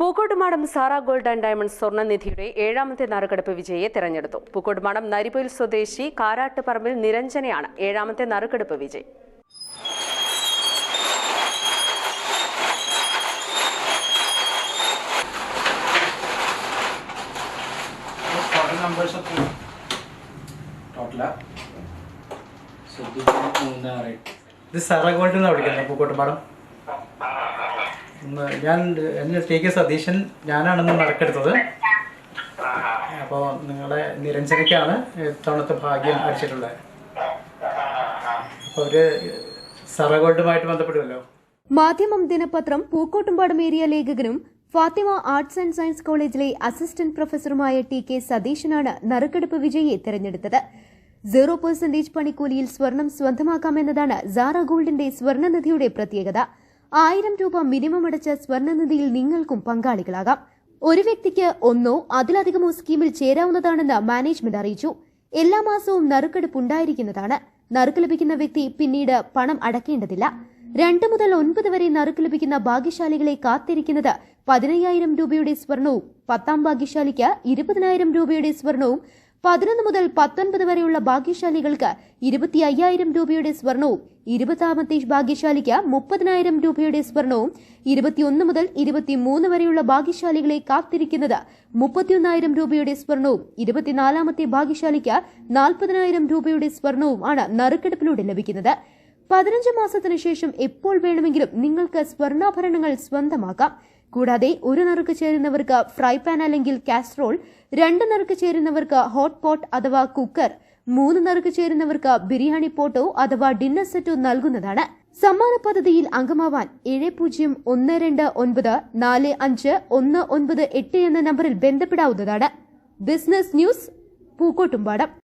Pookkottumpadam Sara gold and diamond സ്വർണനിധിയുടെ ഏഴാമത്തെ നറുക്കെടുപ്പ് വിജയിയെ തെരഞ്ഞെടുത്തു. പൂക്കോട്ടുമാടം നരിപ്പൊയിൽ സ്വദേശി കാരാട്ടുപറമ്പിൽ നിരഞ്ജനയാണ് ഏഴാമത്തെ നറുക്കെടുപ്പ് വിജയി. ഇത് സെറ ഗോൾഡ് എന്നാണ് വിളിക്കുന്നത് പൂക്കോട്ടുംപാടം ഞാൻ എന്നെ ടി കെ സതീശൻ ഞാനാണെന്ന് നറുക്കെടുത്തത് അപ്പോൾ നിങ്ങളെ നിരഞ്ജനയ്ക്കാണ് ഇത്തവണത്തെ ഭാഗ്യം അടിച്ചിട്ടുള്ളത് അപ്പോൾ ഒരു സറഗോൾഡുമായിട്ട് ബന്ധപ്പെടുമല്ലോ മാധ്യമം ദിനപത്രം പൂക്കോട്ടുംപാടം ഏരിയ ലേഖകനും ഫാത്തിമ ആർട്സ് ആൻഡ് സയൻസ് കോളേജിലെ അസിസ്റ്റന്റ് പ്രൊഫസറുമായ ടി കെ സതീശനാണ് നറുക്കെടുപ്പ് വിജയിയെ തെരഞ്ഞെടുത്തത്. സീറോ പെർസെന്റേജ് പണിക്കൂലിയിൽ സ്വർണം സ്വന്തമാക്കാമെന്നതാണ് സാറ ഗോൾഡിന്റെ സ്വർണനിധിയുടെ പ്രത്യേകത. ആയിരം രൂപ മിനിമം അടച്ച സ്വർണനിധിയിൽ നിങ്ങൾക്കും പങ്കാളികളാകാം. ഒരു വ്യക്തിക്ക് ഒന്നോ അതിലധികമോ സ്കീമിൽ ചേരാവുന്നതാണെന്ന് മാനേജ്മെന്റ് അറിയിച്ചു. എല്ലാ മാസവും നറുക്കെടുപ്പ് ഉണ്ടായിരിക്കുന്നതാണ്. നറുക്ക് ലഭിക്കുന്ന വ്യക്തി പിന്നീട് പണം അടക്കേണ്ടതില്ല. രണ്ട് മുതൽ ഒൻപത് വരെ നറുക്ക് ലഭിക്കുന്ന ഭാഗ്യശാലികളെ കാത്തിരിക്കുന്നത് പതിനയ്യായിരം രൂപയുടെ സ്വർണവും പത്താം ഭാഗ്യശാലിക്ക് ഇരുപതിനായിരം രൂപയുടെ സ്വർണവും പതിനൊന്ന് മുതൽ പത്തൊൻപത് വരെയുള്ള ഭാഗ്യശാലികൾക്ക് ഇരുപത്തി അയ്യായിരം രൂപയുടെ സ്വർണവും ഇരുപതാമത്തെ ഭാഗ്യശാലിക്ക് മുപ്പതിനായിരം രൂപയുടെ സ്വർണവും ഇരുപത്തിയൊന്ന് മുതൽ ഇരുപത്തിമൂന്ന് വരെയുള്ള ഭാഗ്യശാലികളെ കാത്തിരിക്കുന്നത് മുപ്പത്തിയൊന്നായിരം രൂപയുടെ സ്വർണവും ഇരുപത്തിനാലാമത്തെ ഭാഗ്യശാലിക്ക് നാൽപ്പതിനായിരം രൂപയുടെ സ്വർണവും ആണ് നറുക്കെടുപ്പിലൂടെ ലഭിക്കുന്നത്. പതിനഞ്ച് മാസത്തിനു ശേഷം എപ്പോൾ വേണമെങ്കിലും നിങ്ങൾക്ക് സ്വർണാഭരണങ്ങൾ സ്വന്തമാക്കാം. കൂടാതെ ഒരു നറുക്ക് ചേരുന്നവർക്ക് ഫ്രൈ പാൻ അല്ലെങ്കിൽ കാസ്ട്രോൾ രണ്ട് നറുക്ക് ചേരുന്നവർക്ക് ഹോട്ട് പോട്ട് അഥവാ കുക്കർ മൂന്ന് നറുക്ക് ചേരുന്നവർക്ക് ബിരിയാണി പോട്ടോ അഥവാ ഡിന്നർ സെറ്റോ നൽകുന്നതാണ്. സമ്മാന പദ്ധതിയിൽ അംഗമാവാൻ ഏഴ് പൂജ്യം ഒന്ന് രണ്ട് ഒൻപത് നാല് അഞ്ച് ഒന്ന് ഒൻപത് എട്ട് എന്ന നമ്പറിൽ ബന്ധപ്പെടാവുന്നതാണ്. Business news Pookkottumpadam.